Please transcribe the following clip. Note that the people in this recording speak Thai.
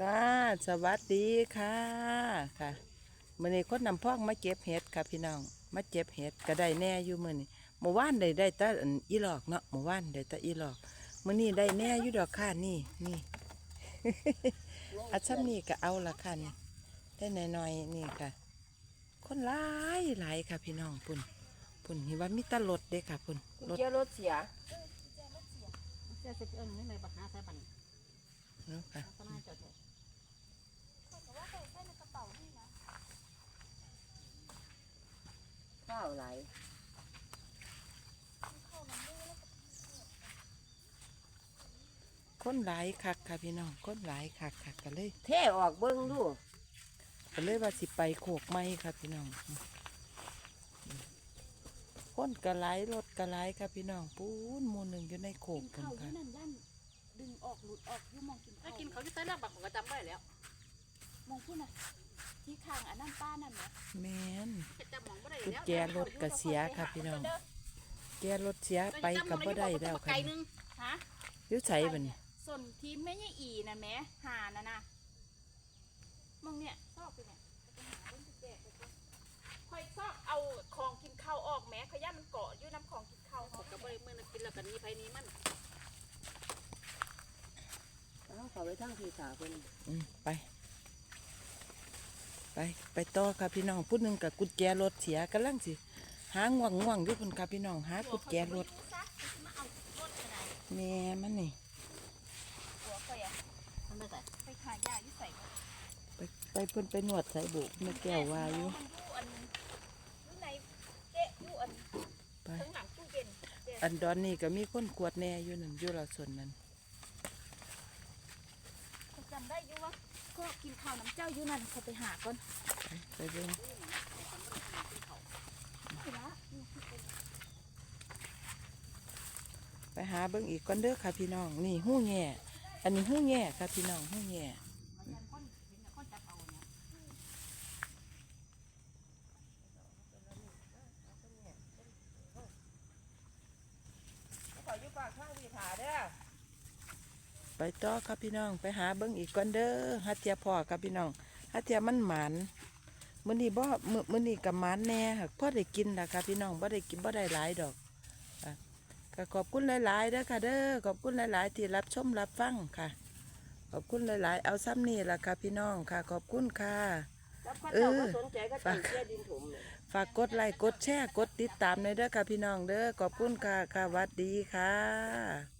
ค่ะสวัสดีค่ะค่ะมื่อนี้คนนำพอกมาเก็บเห็ดค่ะพี่น้อง มาเก็บเห็ดก็ได้แน่อยู่มื่อนี้เมื่อวานได้ได้แต่อันอีหลอกเนาะเมื่อวานได้แต่อีหลอกมื่อนี้ได้แน่อยู่ดอกค่ะนี่นี่อันซ้ำนี่ก็เอาละค่ะนี่ได้หน่อยๆนี่ค่ะ คนหลายหลายค่ะพี่น้องปุ่นปุ่นนี่ว่ามีแตลดเด้ค่ะปุ่นกุญรถแจรถเสียเสื้อสิบเอิญนี่เลยบักหาใส่บันเนาะค่ะ สมาจดเลยข้าวไหลคนหลายคักค่ะพี่น้องคนหลายคักค่ะก็เลยเท่ออกเบิ้งดูก็เลยว่าสิไปโขกไม้ครับพี่น้องคนกระไลรถกระไลครับพี่น้องปูนหมูหนึ่งอยู่ในโขกกินกันข้าวอค่ะ ยู่นั่นย่านดึงออกหลุดออกอยู่มองกินถ้าข้าวกินเขาที่ใส่เลือกบักผมก็จำไม่ได้แล้วมอง พูดน่ะที่ข้างอันนั้นป้านั่นนะแมนจะจำมองไม่ได้กุญแล้วแจรถกระเสียครับพี่น้องแกรถเสียไปกับบ่ได้แล้วค่ะไก่นึงฮะอยุ่ใส่บัดนส่วนที่ไม่ใช่อีนั่นแหมหาน่ะนะมองเนี่ยซอกไปเนี่ยไปหาเรื่องกุญแจไปก่อนค่อยซอกเอาของกินข้าวออกแหมขย่ามันเกาะอยู่น้ำของกินข้าวผมเขาก็บ่ได้เมื่อนั้นกินแล้วกันนี้ไผนี้มันเอาเขาไปทั้งทีขาเพิ่นอืมไป ไปไปต่อค่ะพี่น้องพูดหนึ่งกับกุญแจรถเสียกำลังสิหาง่วงง่วงๆอยู่พุ่นค่ะพี่น้องหากุญแจรถซักรถไปไหนแม่มันนี่ไปไปเพิ่นไปนวดใส่บุกแม่แก้ววาอยู่มันอยู่อันอยู่ในเจ๊อยู่อันไปอันดอนนี่ก็มีคนกวดแหน่อยู่นั่นอยู่ละส่วนนั้นจำได้อยู่ว่า ก็กินข้าวน้ำเจ้าอยู่นั่นเขาไปหาก่อนไปเบิ่งนี่ละไปหาเบิ่งอีกก่อนเด้อค่ะพี่น้อง นี่หู้แง่อันนี้หู้แง่ค่ะพี่น้องหู้แง่ขออยู่ปากข้างทีขาเด้อ ไปต่อค่ะพี่น้องไปหาเบิ่งอีกก่อนเด้อฮัทเทียพ่อค่ะพี่น้องฮัทเทียมันหมานมื้อนี้บ่มื้อมื้อนี้ก็หมานแน่ค่ะพอได้กินล่ะค่ะพี่น้องบ่ได้กินบ่ได้หลายดอกค่ะก็ขอบคุณหลายๆเด้อค่ะเด้อขอบคุณหลายๆที่รับชมรับฟังค่ะ ขอบคุณหลายๆ เอาซ้ำนี่ล่ะค่ะพี่น้องค่ะ ขอบคุณค่ะแล้วข้าเจ้าก็สนใจก็จังเสียดินถมเนี่ยฝากกดไลค์กดแชร์กดติดตามในอยเด้อค่ะพี่น้องเด้อขอบคุณค่ะค่ะหวัดดีค่ะ